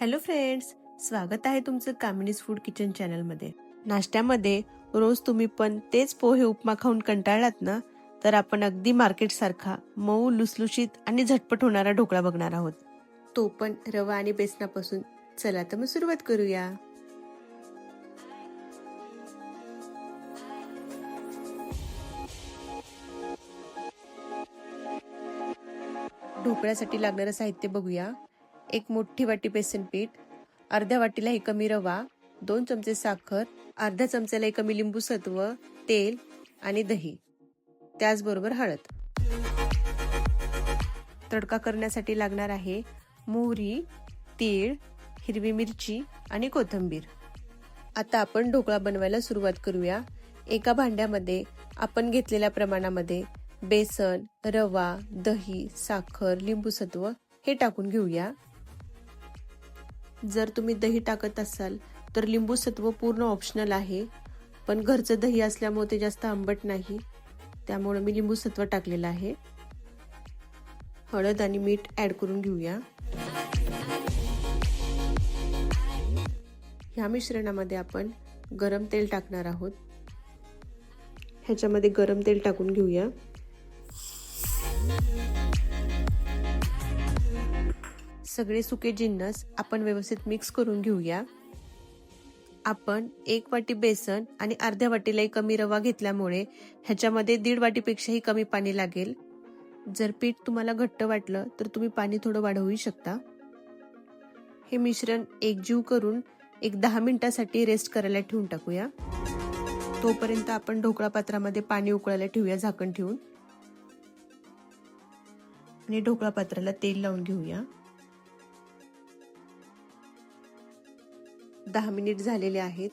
Hello friends स्वागत आहे तुमचं कामिनीज फूड किचन चॅनलमध्ये. नाश्त्यामध्ये रोज तुम्ही पण तेच पोहे उपमा खाऊन कंटाळलात ना? तर आपण अगदी मार्केटसारखा मऊ लुसलुशीत आणि झटपट होणारा ढोकळा बघणार आहोत. तो पण रवा आणि बेसनापासून. चला तर मग सुरुवात करूया. ढोकळ्यासाठी लागणारं साहित्य बघूया. एक मोठी वाटी बेसन पीठ अर्ध्या वाटीला एक कमी रवा दोन चमचे साखर अर्ध्या चमच्याला एक कमी लिंबू सत्व तेल आणि दही. त्याचबरोबर हळद. तडका करण्यासाठी लागणार आहे मोहरी तीळ हिरवी मिरची आणि कोथिंबीर. आता आपण ढोकळा बनवायला सुरुवात करूया. एका भांड्यामध्ये आपण घेतलेल्या प्रमाणामध्ये बेसन रवा दही साखर लिंबू सत्व हे टाकून घेऊया. जर तुम्ही दही टाकत असाल तर लिंबू सत्व पूर्ण ऑप्शनल आहे. पण घरचं दही असल्यामुळे ते जास्त आंबट नाही. त्यामुळे मी लिंबू सत्व टाकलेलं आहे. हळद आणि मीठ ॲड करून घेऊया. ह्या मिश्रणामध्ये आपण गरम तेल टाकणार आहोत. ह्याच्यामध्ये गरम तेल टाकून घेऊया. सगळे सुके जिन्नस आपण व्यवस्थित मिक्स करून घेऊया. आपण एक वाटी बेसन आणि अर्ध्या वाटीलाही कमी रवा घेतल्यामुळे ह्याच्यामध्ये दीड वाटीपेक्षाही कमी पाणी लागेल. जर पीठ तुम्हाला घट्ट वाटलं तर तुम्ही पाणी थोडं वाढवू शकता. हे मिश्रण एकजीव करून एक दहा मिनिटासाठी रेस्ट करायला ठेवून टाकूया. तोपर्यंत आपण ढोकळा पात्रामध्ये पाणी उकळायला ठेवूया झाकण ठेवून. आणि ढोकळा पात्राला तेल लावून घेऊया. दहा मिनिट झालेले आहेत.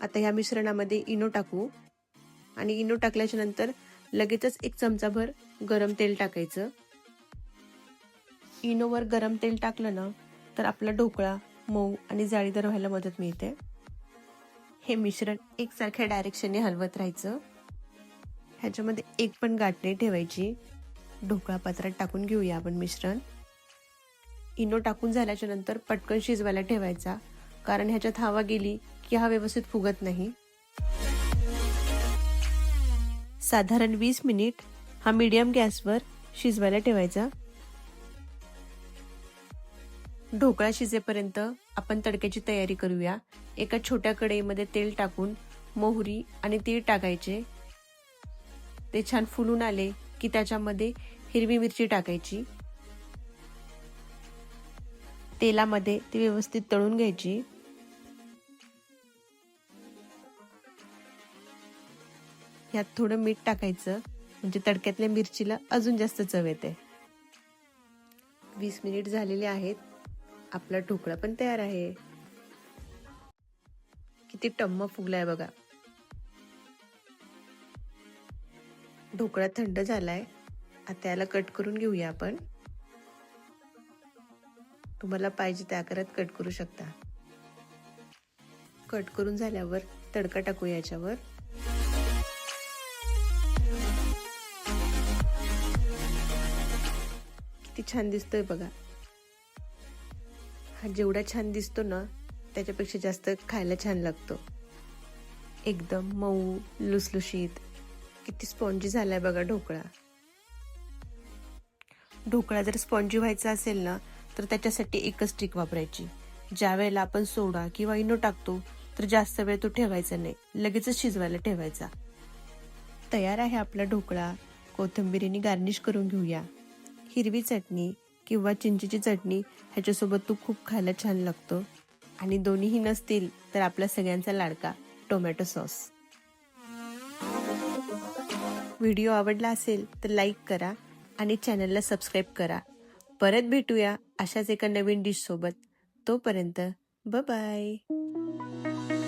आता ह्या मिश्रणामध्ये इनो टाकू. आणि इनो टाकल्याच्या नंतर लगेचच एक चमचाभर गरम तेल टाकायचं. इनोवर गरम तेल टाकलं ना तर आपला ढोकळा मऊ आणि जाळीदार व्हायला मदत मिळते. हे मिश्रण एकसारख्या डायरेक्शनने हलवत राहायचं. ह्याच्यामध्ये एक पण गाठ नाही ठेवायची. ढोकळा पात्रात टाकून घेऊया आपण मिश्रण. इनो टाकून झाल्याच्यानंतर पटकन शिजवायला ठेवायचा. कारण ह्याच्यात हवा गेली की हा व्यवस्थित फुगत नाही. साधारण वीस मिनिट हा मीडियम गॅसवर शिजवायला ठेवायचा. ढोकळा शिजेपर्यंत आपण तडक्याची तयारी करूया. एका छोट्या कढईमध्ये तेल टाकून मोहरी आणि तीळ टाकायचे. ते छान फुलून आले की त्याच्यामध्ये हिरवी मिरची टाकायची. तेलामध्ये ती व्यवस्थित तळून घ्यायची. ह्यात थोडं मीठ टाकायचं. म्हणजे तडक्यातल्या मिरचीला अजून जास्त चव येते. वीस मिनिट झालेले आहेत. आपला ढोकळा पण तयार आहे. किती टम्म फुगलाय बघा. ढोकळा थंड झालाय. आता याला कट करून घेऊया आपण. तुम्हाला पाहिजे त्या आकारात कट करू शकता. कट करून झाल्यावर तडका टाकू याच्यावर. किती छान दिसतोय बघा. हा जेवढा छान दिसतो ना त्याच्यापेक्षा जास्त खायला छान लागतो. एकदम मऊ लुसलुशीत. किती स्पॉन्जी झालाय बघा ढोकळा. ढोकळा जर स्पॉन्जी व्हायचा असेल ना तर त्याच्यासाठी एकच ट्रिक वापरायची. ज्या वेळेला आपण सोडा किंवा इनो टाकतो तर जास्त वेळ तो ठेवायचा नाही. लगेचच शिजवायला ठेवायचा. तयार आहे आपला ढोकळा. कोथिंबिरीने गार्निश करून घेऊया. हिरवी चटणी किंवा चिंचेची चटणी ह्याच्यासोबत तू खूप खायला छान लागतो. आणि दोन्हीही नसतील तर आपल्या सगळ्यांचा लाडका टोमॅटो सॉस. व्हिडिओ आवडला असेल तर लाईक करा आणि चॅनलला सबस्क्राईब करा. परत भेटूया. अशाच एका नवीन डिश सोबत. तोपर्यंत ब बाय